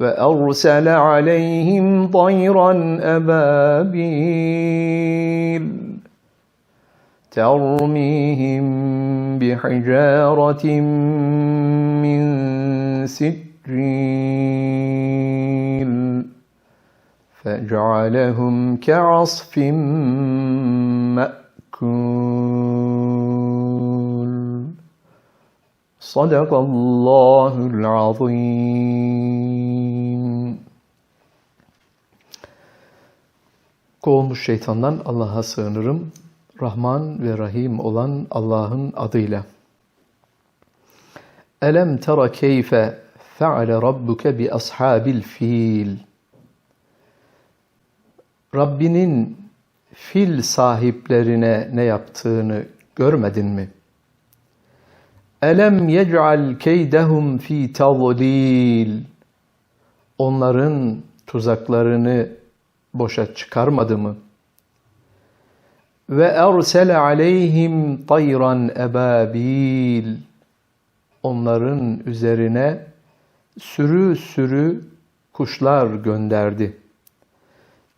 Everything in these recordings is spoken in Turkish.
وأرسل عليهم طيرا أبابيل ترميهم بحجارة من سجيل فجعلهم كعصف مأكول. صدق الله العظيم. Kovulmuş şeytandan Allah'a sığınırım. Rahman ve Rahim olan Allah'ın adıyla. Elem tera keyfe fe'ale rabbuke bi ashabil fil. Rabbinin fil sahiplerine ne yaptığını görmedin mi? Elem yec'al keydehum fi tadlil. Onların tuzaklarını boşa çıkarmadı mı? Ve ersele aleyhim tayran ebabil. Onların üzerine sürü sürü kuşlar gönderdi.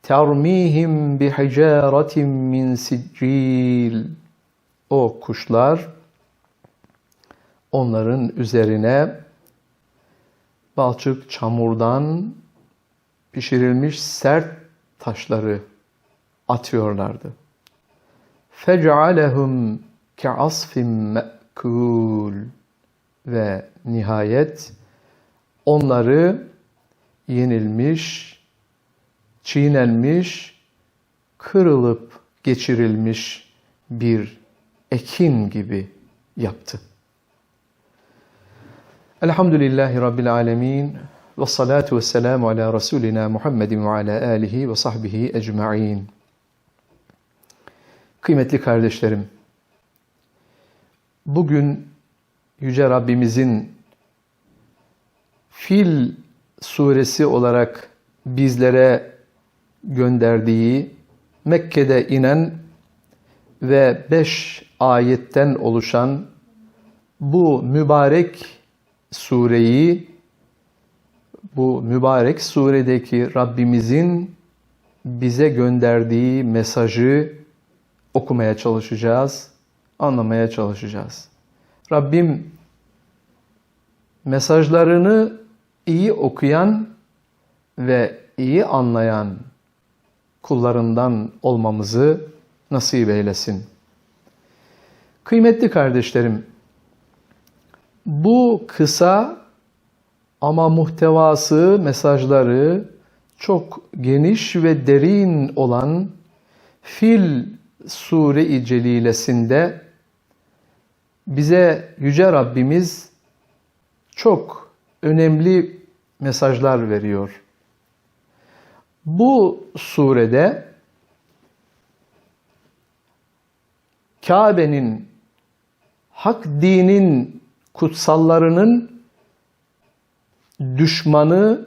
Termihim bi hicaratin min siccil. O kuşlar onların üzerine balçık çamurdan pişirilmiş sert taşları atıyorlardı. فَجْعَلَهُمْ كَعَصْفٍ مَأْكُولٍ Ve nihayet onları yenilmiş, çiğnenmiş, kırılıp geçirilmiş bir ekin gibi yaptı. Elhamdülillahi Rabbil Alemin ve salatu ve selamu ala Resulina Muhammedin ve ala alihi ve sahbihi ecma'in. Kıymetli kardeşlerim, bugün Yüce Rabbimizin Fil suresi olarak bizlere gönderdiği Mekke'de inen ve beş ayetten oluşan bu mübarek sureyi bu mübarek suredeki Rabbimizin bize gönderdiği mesajı okumaya çalışacağız, anlamaya çalışacağız. Rabbim mesajlarını iyi okuyan ve iyi anlayan kullarından olmamızı nasip eylesin. Kıymetli kardeşlerim, bu kısa ama muhtevası, mesajları çok geniş ve derin olan Fil Sure-i Celilesinde bize Yüce Rabbimiz çok önemli mesajlar veriyor. Bu surede Kabe'nin, hak dinin kutsallarının düşmanı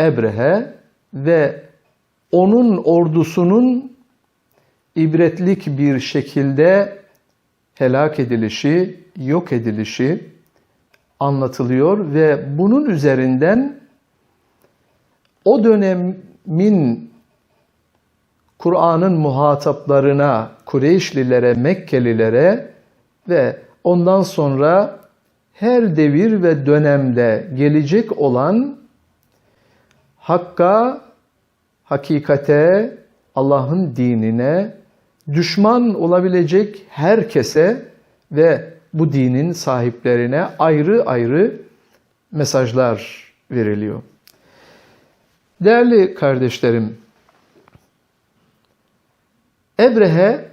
Ebrehe ve onun ordusunun ibretlik bir şekilde helak edilişi, yok edilişi anlatılıyor ve bunun üzerinden o dönemin Kur'an'ın muhataplarına, Kureyşlilere, Mekkelilere ve ondan sonra her devir ve dönemde gelecek olan Hakka, hakikate, Allah'ın dinine düşman olabilecek herkese ve bu dinin sahiplerine ayrı ayrı mesajlar veriliyor. Değerli kardeşlerim, Ebrehe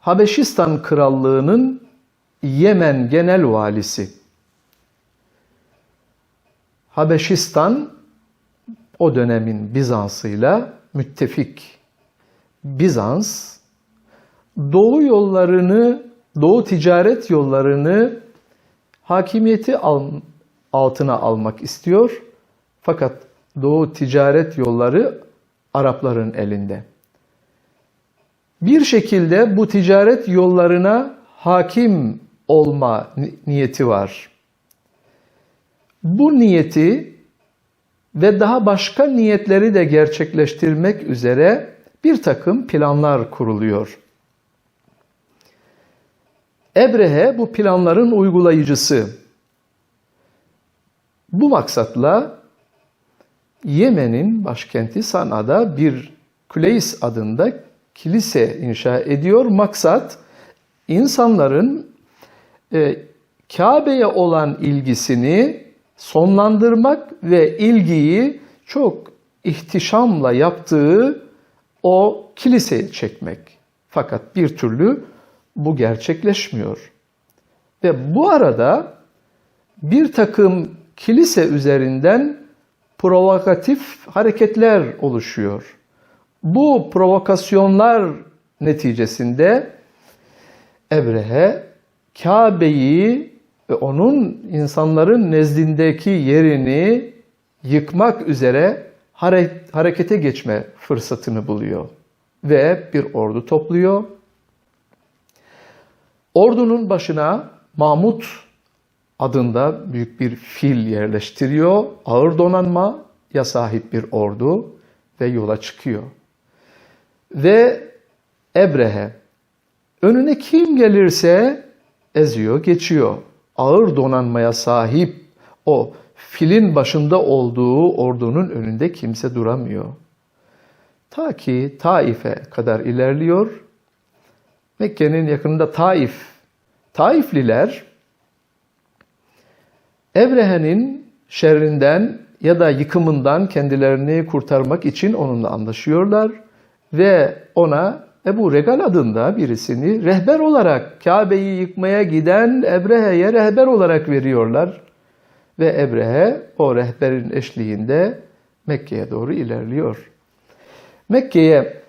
Habeşistan Krallığı'nın Yemen genel valisi. Habeşistan o dönemin Bizans'ıyla müttefik. Bizans doğu yollarını, doğu ticaret yollarını hakimiyeti al, altına almak istiyor. Fakat doğu ticaret yolları Arapların elinde. Bir şekilde bu ticaret yollarına hakim olma niyeti var. Bu niyeti ve daha başka niyetleri de gerçekleştirmek üzere bir takım planlar kuruluyor. Ebrehe bu planların uygulayıcısı. Bu maksatla Yemen'in başkenti Sana'da bir Küleys adında kilise inşa ediyor. Maksat insanların e, Kabe'ye olan ilgisini sonlandırmak ve ilgiyi çok ihtişamla yaptığı o kiliseye çekmek. Fakat bir türlü bu gerçekleşmiyor. Ve bu arada bir takım kilise üzerinden provokatif hareketler oluşuyor. Bu provokasyonlar neticesinde Ebrehe Kabe'yi ve onun insanların nezdindeki yerini yıkmak üzere harekete geçme fırsatını buluyor. Ve bir ordu topluyor. Ordunun başına Mahmut adında büyük bir fil yerleştiriyor. Ağır donanma ya sahip bir ordu ve yola çıkıyor. Ve Ebrehe önüne kim gelirse eziyor, geçiyor. Ağır donanmaya sahip o filin başında olduğu ordunun önünde kimse duramıyor. Ta ki Taif'e kadar ilerliyor. Mekke'nin yakınında Taif. Taifliler Ebrehe'nin şerrinden ya da yıkımından kendilerini kurtarmak için onunla anlaşıyorlar ve ona Ebu Regal adında birisini rehber olarak Kabe'yi yıkmaya giden Ebrehe'ye rehber olarak veriyorlar. Ve Ebrehe o rehberin eşliğinde Mekke'ye doğru ilerliyor. Mekke'ye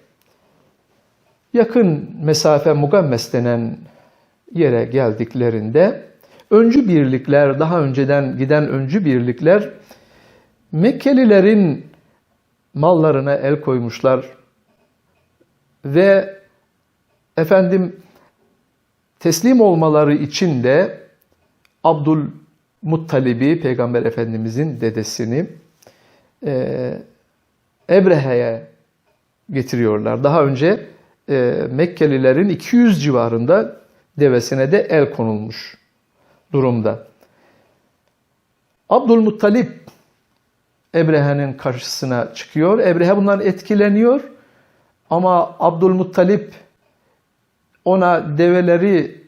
yakın mesafe Mugammes denen yere geldiklerinde öncü birlikler, daha önceden giden öncü birlikler Mekkelilerin mallarına el koymuşlar ve efendim teslim olmaları için de Abdul Muttalib'i, Peygamber Efendimizin dedesini e, Ebrehe'ye getiriyorlar. Daha önce e, Mekkelilerin 200 civarında devesine de el konulmuş durumda. Abdülmuttalip Ebrehe'nin karşısına çıkıyor. Ebrehe bundan etkileniyor. Ama Abdülmuttalip ona develeri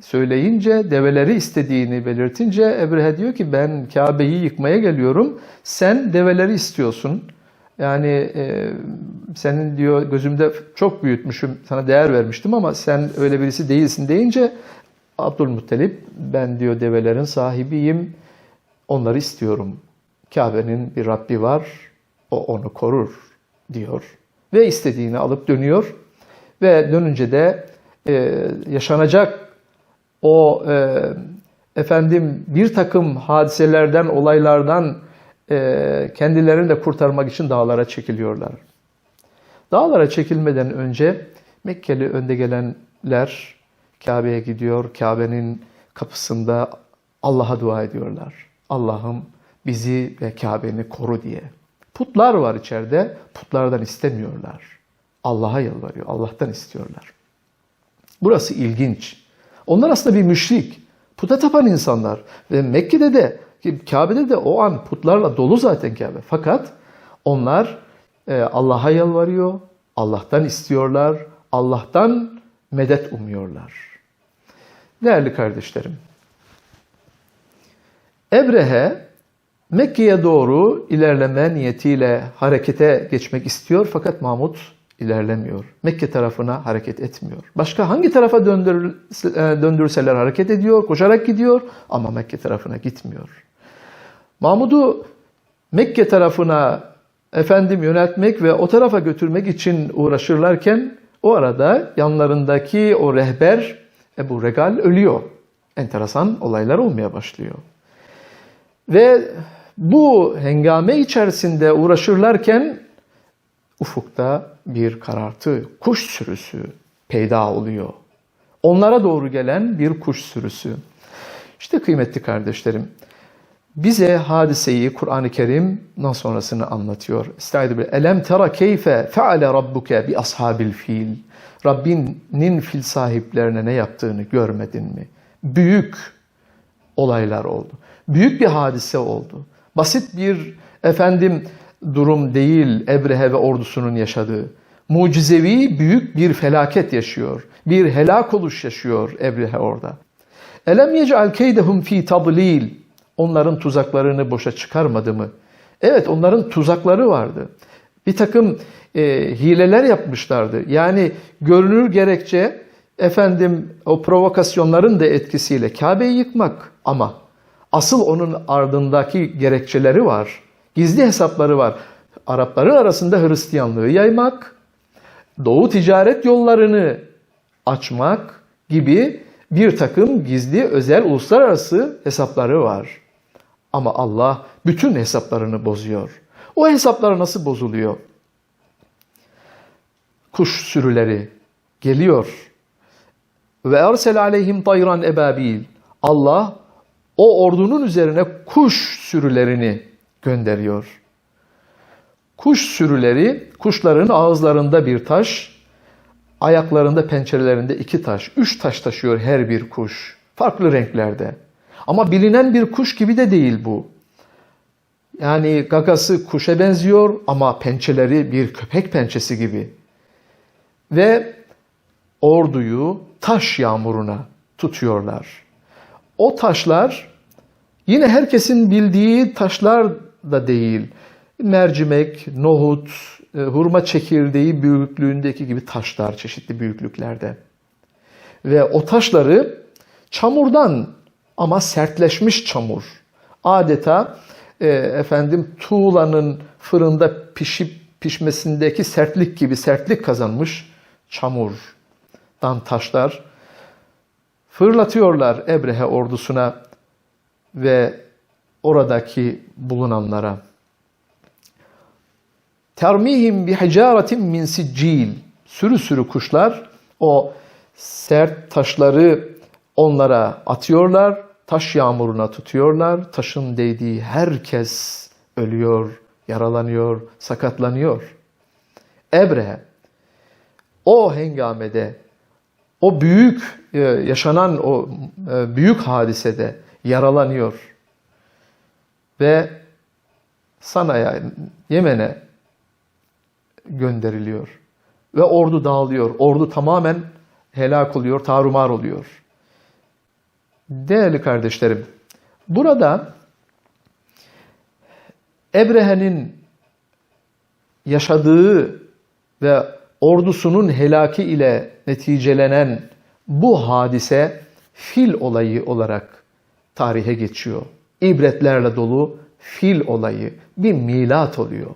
söyleyince, develeri istediğini belirtince Ebrehe diyor ki ben Kabe'yi yıkmaya geliyorum. Sen develeri istiyorsun. Yani e, senin diyor gözümde çok büyütmüşüm, sana değer vermiştim ama sen öyle birisi değilsin deyince Abdülmuttalip ben diyor develerin sahibiyim, onları istiyorum. Kabe'nin bir Rabbi var, o onu korur diyor. Ve istediğini alıp dönüyor. Ve dönünce de e, yaşanacak o e, efendim bir takım hadiselerden, olaylardan e, kendilerini de kurtarmak için dağlara çekiliyorlar. Dağlara çekilmeden önce Mekkeli önde gelenler Kabe'ye gidiyor. Kabe'nin kapısında Allah'a dua ediyorlar. Allah'ım bizi ve Kabe'ni koru diye. Putlar var içeride. Putlardan istemiyorlar. Allah'a yalvarıyor. Allah'tan istiyorlar. Burası ilginç. Onlar aslında bir müşrik. Puta tapan insanlar. Ve Mekke'de de, Kabe'de de o an putlarla dolu zaten Kabe. Fakat onlar e, Allah'a yalvarıyor. Allah'tan istiyorlar. Allah'tan medet umuyorlar. Değerli kardeşlerim, Ebrehe Mekke'ye doğru ilerleme niyetiyle harekete geçmek istiyor fakat Mahmut ilerlemiyor. Mekke tarafına hareket etmiyor. Başka hangi tarafa döndür, e, döndürseler hareket ediyor, koşarak gidiyor ama Mekke tarafına gitmiyor. Mahmud'u Mekke tarafına efendim yöneltmek ve o tarafa götürmek için uğraşırlarken o arada yanlarındaki o rehber Ebu Regal ölüyor. Enteresan olaylar olmaya başlıyor. Ve bu hengame içerisinde uğraşırlarken ufukta bir karartı, kuş sürüsü peyda oluyor. Onlara doğru gelen bir kuş sürüsü. İşte kıymetli kardeşlerim, bize hadiseyi Kur'an-ı Kerim ondan sonrasını anlatıyor. Estaizu billah. Elem tera keyfe feale rabbuke bi ashabil fil. Rabbinin fil sahiplerine ne yaptığını görmedin mi? Büyük olaylar oldu. Büyük bir hadise oldu. Basit bir efendim durum değil Ebrehe ve ordusunun yaşadığı. Mucizevi büyük bir felaket yaşıyor. Bir helak oluş yaşıyor Ebrehe orada. Elem yec'al keydehum fi tadlil. Onların tuzaklarını boşa çıkarmadı mı? Evet onların tuzakları vardı. Bir takım e, hileler yapmışlardı. Yani görünür gerekçe efendim o provokasyonların da etkisiyle Kabe'yi yıkmak ama asıl onun ardındaki gerekçeleri var. Gizli hesapları var. Arapların arasında Hristiyanlığı yaymak, Doğu ticaret yollarını açmak gibi bir takım gizli özel uluslararası hesapları var. Ama Allah bütün hesaplarını bozuyor. O hesaplar nasıl bozuluyor? Kuş sürüleri geliyor. Ve ersel aleyhim tayran ebabil. Allah o ordunun üzerine kuş sürülerini gönderiyor. Kuş sürüleri, kuşların ağızlarında bir taş, ayaklarında, pençerelerinde iki taş. Üç taş taşıyor her bir kuş. Farklı renklerde. Ama bilinen bir kuş gibi de değil bu. Yani gagası kuşa benziyor ama pençeleri bir köpek pençesi gibi. Ve orduyu taş yağmuruna tutuyorlar. O taşlar yine herkesin bildiği taşlar da değil. Mercimek, nohut, e, hurma çekirdeği büyüklüğündeki gibi taşlar çeşitli büyüklüklerde. Ve o taşları çamurdan ama sertleşmiş çamur. Adeta e, efendim tuğlanın fırında pişip pişmesindeki sertlik gibi sertlik kazanmış çamurdan taşlar fırlatıyorlar Ebrehe ordusuna ve oradaki bulunanlara. Termihim bi hicaretin min siccil. Sürü sürü kuşlar o sert taşları onlara atıyorlar. Taş yağmuruna tutuyorlar. Taşın değdiği herkes ölüyor, yaralanıyor, sakatlanıyor. Ebrehe o hengamede o büyük e, yaşanan o e, büyük hadisede yaralanıyor ve Sana'ya, Yemen'e gönderiliyor. Ve ordu dağılıyor. Ordu tamamen helak oluyor, tarumar oluyor. Değerli kardeşlerim, burada Ebrehe'nin yaşadığı ve ordusunun helaki ile neticelenen bu hadise fil olayı olarak tarihe geçiyor. İbretlerle dolu fil olayı bir milat oluyor.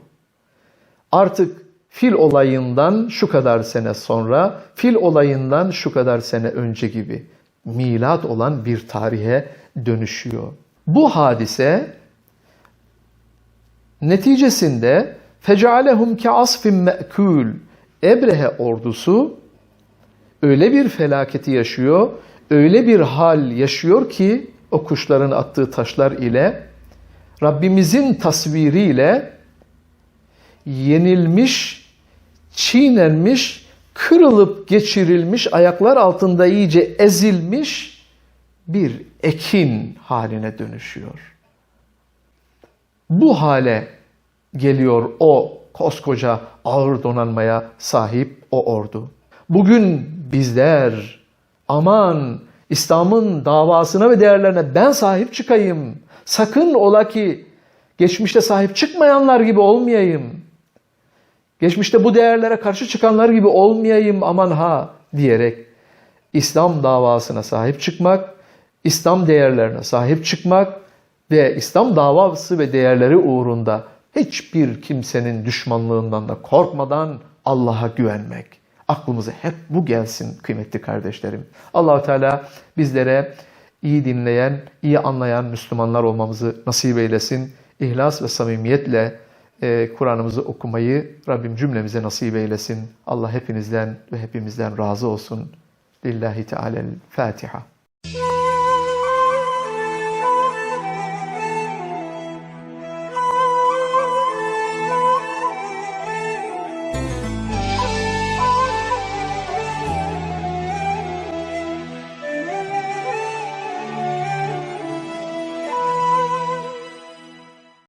Artık fil olayından şu kadar sene sonra, fil olayından şu kadar sene önce gibi milat olan bir tarihe dönüşüyor. Bu hadise neticesinde fecalehum ke asfin me'kul Ebrehe ordusu öyle bir felaketi yaşıyor, öyle bir hal yaşıyor ki o kuşların attığı taşlar ile Rabbimizin tasviriyle yenilmiş, çiğnenmiş, kırılıp geçirilmiş, ayaklar altında iyice ezilmiş bir ekin haline dönüşüyor. Bu hale geliyor o koskoca ağır donanmaya sahip o ordu. Bugün bizler aman İslam'ın davasına ve değerlerine ben sahip çıkayım. Sakın ola ki geçmişte sahip çıkmayanlar gibi olmayayım. Geçmişte bu değerlere karşı çıkanlar gibi olmayayım aman ha diyerek İslam davasına sahip çıkmak, İslam değerlerine sahip çıkmak ve İslam davası ve değerleri uğrunda hiçbir kimsenin düşmanlığından da korkmadan Allah'a güvenmek. Aklımıza hep bu gelsin kıymetli kardeşlerim. Allahu Teala bizlere iyi dinleyen, iyi anlayan Müslümanlar olmamızı nasip eylesin. İhlas ve samimiyetle e, Kur'an'ımızı okumayı Rabbim cümlemize nasip eylesin. Allah hepinizden ve hepimizden razı olsun. Lillahi Teala'l Fatiha.